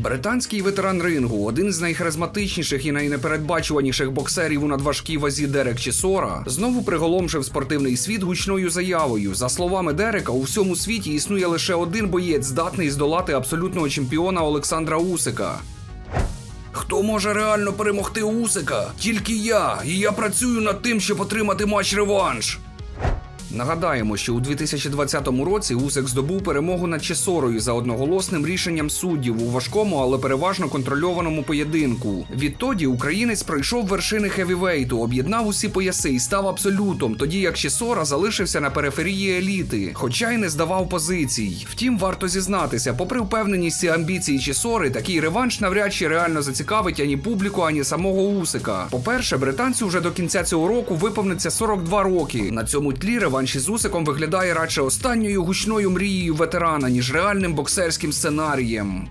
Британський ветеран рингу, один з найхаризматичніших і найнепередбачуваніших боксерів у надважкій вазі Дерек Чісора, знову приголомшив спортивний світ гучною заявою. За словами Дерека, у всьому світі існує лише один боєць, здатний здолати абсолютного чемпіона Олександра Усика. Хто може реально перемогти Усика? Тільки я, і я працюю над тим, щоб отримати матч реванш. Нагадаємо, що у 2020 році Усик здобув перемогу над Чесорою за одноголосним рішенням суддів у важкому, але переважно контрольованому поєдинку. Відтоді українець пройшов вершини хевівейту, об'єднав усі пояси і став абсолютом, тоді як Чесора залишився на периферії еліти, хоча й не здавав позицій. Втім, варто зізнатися, попри впевненість і амбіції Чесори, такий реванш навряд чи реально зацікавить ані публіку, ані самого Усика. По-перше, британцю вже до кінця цього року виповниться 42 роки. На цьому тлі реванш із Усиком виглядає радше останньою гучною мрією ветерана, ніж реальним боксерським сценарієм.